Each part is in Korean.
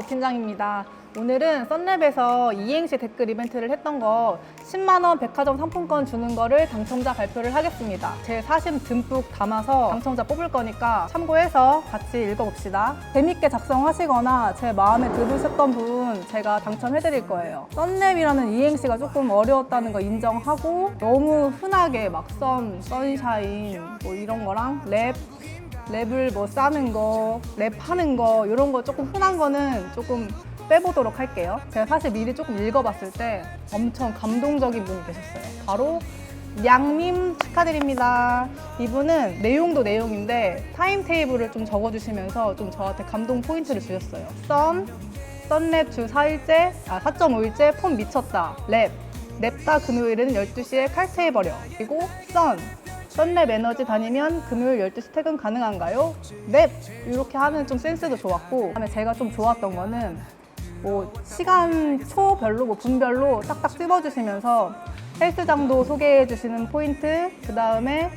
오 팀장입니다. 오늘은 썬랩에서 이행시 댓글 이벤트를 했던 거 10만원 백화점 상품권 주는 거를 당첨자 발표를 하겠습니다. 제 사심 듬뿍 담아서 당첨자 뽑을 거니까 참고해서 같이 읽어봅시다. 재밌게 작성하시거나 제 마음에 들으셨던 분 제가 당첨해드릴 거예요. 썬랩이라는 이행시가 조금 어려웠다는 거 인정하고 너무 흔하게 막 썬, 선샤인 뭐 이런 거랑 랩 랩을 뭐 싸는 거, 랩하는 거 이런 거 조금 흔한 거는 조금 빼보도록 할게요. 제가 사실 미리 조금 읽어봤을 때 엄청 감동적인 분이 계셨어요. 바로 양님 축하드립니다. 이분은 내용도 내용인데 타임 테이블을 좀 적어주시면서 좀 저한테 감동 포인트를 주셨어요. 썬, 썬랩 주 4일째, 아 4.5일째 폰 미쳤다. 랩, 랩다 금요일은 12시에 칼퇴해버려. 그리고 썬, 썬랩 에너지 다니면 금요일 12시 퇴근 가능한가요? 랩! 이렇게 하는 좀 센스도 좋았고 그다음에 제가 좀 좋았던 거는 뭐 시간 초별로 뭐 분별로 딱딱 찝어주시면서 헬스장도 소개해 주시는 포인트 그 다음에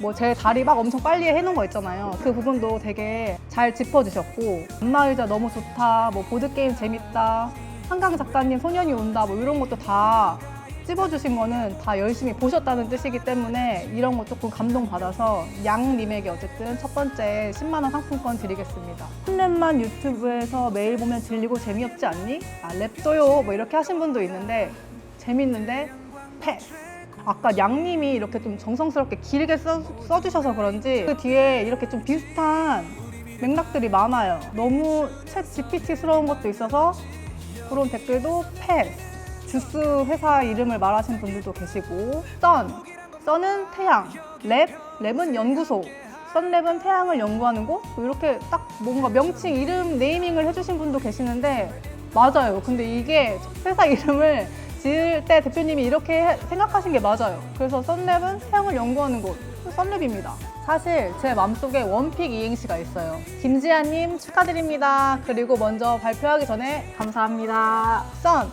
뭐 제 다리 막 엄청 빨리 해놓은 거 있잖아요 그 부분도 되게 잘 짚어주셨고 안마의자 너무 좋다 뭐 보드게임 재밌다 한강 작가님 소년이 온다 뭐 이런 것도 다 찝어주신 거는 다 열심히 보셨다는 뜻이기 때문에 이런 거 조금 감동받아서 양님에게 어쨌든 첫 번째 10만원 상품권 드리겠습니다. 랩만 유튜브에서 매일 보면 질리고 재미없지 않니? 아, 랩도요. 뭐 이렇게 하신 분도 있는데 재밌는데 패스. 아까 양님이 이렇게 좀 정성스럽게 길게 써, 써주셔서 그런지 그 뒤에 이렇게 좀 비슷한 맥락들이 많아요. 너무 챗 GPT스러운 것도 있어서 그런 댓글도 패스. 주스 회사 이름을 말하신 분들도 계시고 썬, 썬은 태양, 랩, 랩은 연구소, 썬랩은 태양을 연구하는 곳뭐 이렇게 딱 뭔가 명칭 이름 네이밍을 해주신 분도 계시는데 맞아요. 근데 이게 회사 이름을 지을 때 대표님이 이렇게 해- 생각하신 게 맞아요. 그래서 썬랩은 태양을 연구하는 곳, 썬랩입니다. 사실 제 마음속에 원픽 이행시가 있어요. 김지아님 축하드립니다. 그리고 먼저 발표하기 전에 감사합니다. 썬,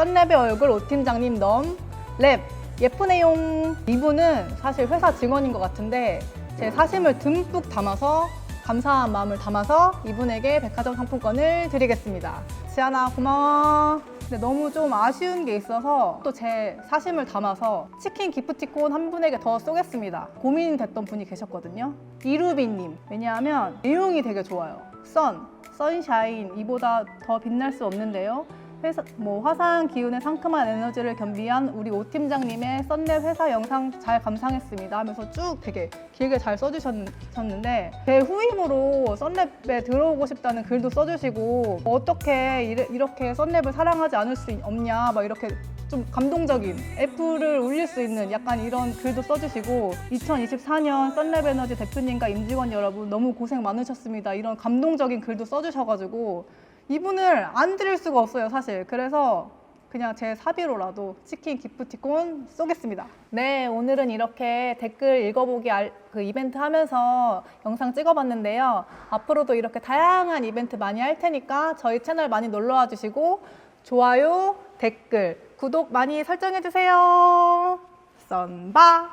썬랩의 얼굴 오팀장님 넘, 랩, 예쁘네용. 이분은 사실 회사 직원인 것 같은데 제 사심을 듬뿍 담아서 감사한 마음을 담아서 이분에게 백화점 상품권을 드리겠습니다. 지아나 고마워. 근데 너무 좀 아쉬운 게 있어서 또 제 사심을 담아서 치킨 기프티콘 한 분에게 더 쏘겠습니다. 고민됐던 분이 계셨거든요. 이루비님. 왜냐하면 내용이 되게 좋아요. 선, 선샤인 이보다 더 빛날 수 없는데요. 회사, 뭐 화사한 기운의 상큼한 에너지를 겸비한 우리 오 팀장님의 썬랩 회사 영상 잘 감상했습니다 하면서 쭉 되게 길게 잘 써주셨는데 제 후임으로 썬랩에 들어오고 싶다는 글도 써주시고 어떻게 이래- 이렇게 썬랩을 사랑하지 않을 수 없냐 막 이렇게 좀 감동적인 애플을 울릴 수 있는 약간 이런 글도 써주시고 2024년 썬랩 에너지 대표님과 임직원 여러분 너무 고생 많으셨습니다. 이런 감동적인 글도 써주셔가지고 이분을 안 드릴 수가 없어요, 사실. 그래서 그냥 제 사비로라도 치킨 기프티콘 쏘겠습니다. 네, 오늘은 이렇게 댓글 읽어보기 알- 그 이벤트 하면서 영상 찍어봤는데요. 앞으로도 이렇게 다양한 이벤트 많이 할 테니까 저희 채널 많이 놀러와 주시고 좋아요, 댓글, 구독 많이 설정해 주세요. 썬바!